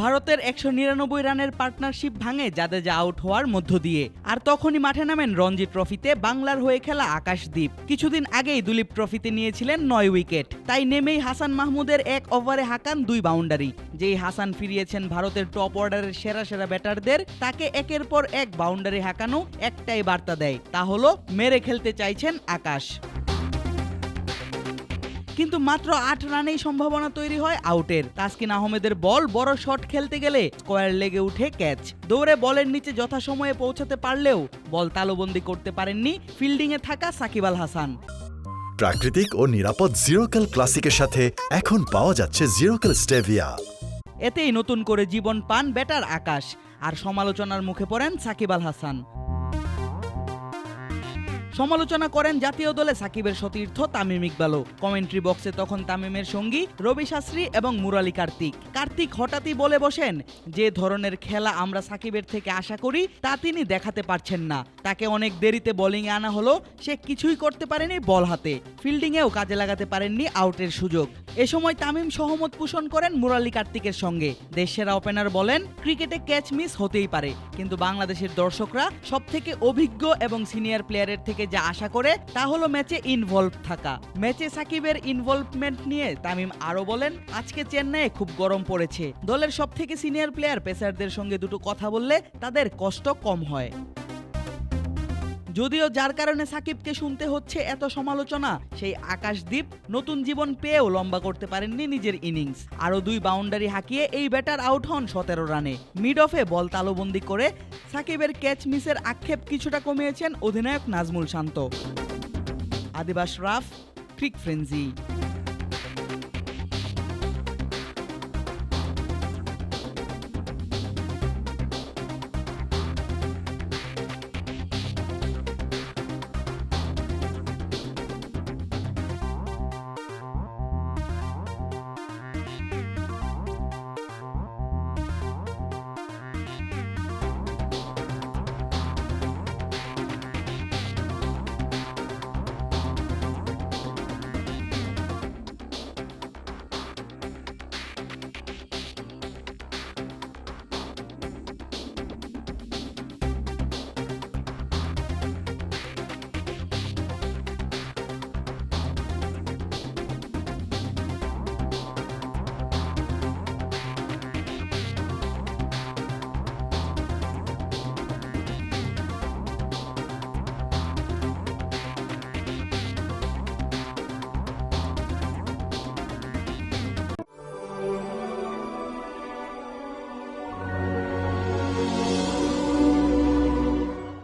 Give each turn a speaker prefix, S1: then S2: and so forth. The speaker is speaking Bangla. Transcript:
S1: ভারতের একশো নিরানব্বই রানের পার্টনারশিপ ভাঙে জাদেজা আউট হওয়ার মধ্য দিয়ে। আর তখনই মাঠে নামেন রঞ্জি ট্রফিতে বাংলার হয়ে খেলা আকাশদ্বীপ কিছুদিন আগেই দুলীপ ট্রফিতে নিয়েছিলেন নয় উইকেট। তাই নেমেই হাসান মাহমুদের এক ওভারে হাঁকান দুই বাউন্ডারি। যেই হাসান ফিরিয়েছেন ভারতের টপ অর্ডারের সেরা সেরা ব্যাটারদের, তাকে একের পর এক বাউন্ডারি হাঁকানো একটাই বার্তা দেয়। তা হলো, মেরে খেলতে চাইছেন আকাশ। কিন্তু মাত্র আট রানেই সম্ভাবনা তৈরি হয় আউটের। তাসকিন আহমেদের বল বড় শট খেলতে গেলে স্কোয়ার লেগে উঠে ক্যাচ। দৌড়ে বলের নিচে যথাসময়ে পৌঁছাতে পারলেও বল তালুবন্দি করতে পারেননি ফিল্ডিংয়ে থাকা সাকিব আল হাসান।
S2: প্রাকৃতিক ও নিরাপদ জিরোকেল ক্লাসিকের সাথে এখন পাওয়া যাচ্ছে জিরোকেল স্টেভিয়া
S1: এতেই নতুন করে জীবন পান ব্যাটার আকাশ। আর সমালোচনার মুখে পড়েন সাকিব আল হাসান। সমালোচনা করেন জাতীয় দলে সাকিবের সতীর্থ তামিম ইকবালও। কমেন্ট্রি বক্সে তখন তামিমের সঙ্গী রবি শাস্ত্রী এবং মুরালি কার্তিক। কার্তিক হঠাৎই বলে বসেন, যে ধরনের খেলা আমরা সাকিবের থেকে আশা করি, তা তিনি দেখাতে পারছেন না। তাকে অনেক দেরিতে বোলিংয়ে আনা হলো, সে কিছুই করতে পারেনি বল হাতে। ফিল্ডিংয়েও কাজে লাগাতে পারেননি আউটের সুযোগ। এ সময় তামিম সহমত পোষণ করেন মুরালি কার্তিকের সঙ্গে। দেশেরা ওপেনার বলেন, ক্রিকেটে ক্যাচ মিস হতেই পারে। কিন্তু বাংলাদেশের দর্শকরা সব থেকে অভিজ্ঞ এবং সিনিয়র প্লেয়ারের থেকে যা আশা করে, তা হলো ম্যাচে ইনভলভ থাকা। ম্যাচে সাকিবের ইনভলভমেন্ট নিয়ে তামিম আরও বলেন, আজকে চেন্নাইয়ে খুব গরম পড়েছে। দলের সব থেকে সিনিয়র প্লেয়ার পেসারদের সঙ্গে দুটো কথা বললে তাদের কষ্ট কম হয়। যদিও যার কারণে সাকিবকে শুনতে হচ্ছে এত সমালোচনা, সেই আকাশদ্বীপ নতুন জীবন পেয়েও লম্বা করতে পারেননি নিজের ইনিংস। আরও দুই বাউন্ডারি হাঁকিয়ে এই ব্যাটার আউট হন সতেরো রানে। মিড অফে বল তালুবন্দি করে সাকিবের ক্যাচ মিসের আক্ষেপ কিছুটা কমিয়েছেন অধিনায়ক নাজমুল শান্ত। আদিবাস রাফ, ক্রিক ফ্রেঞ্জি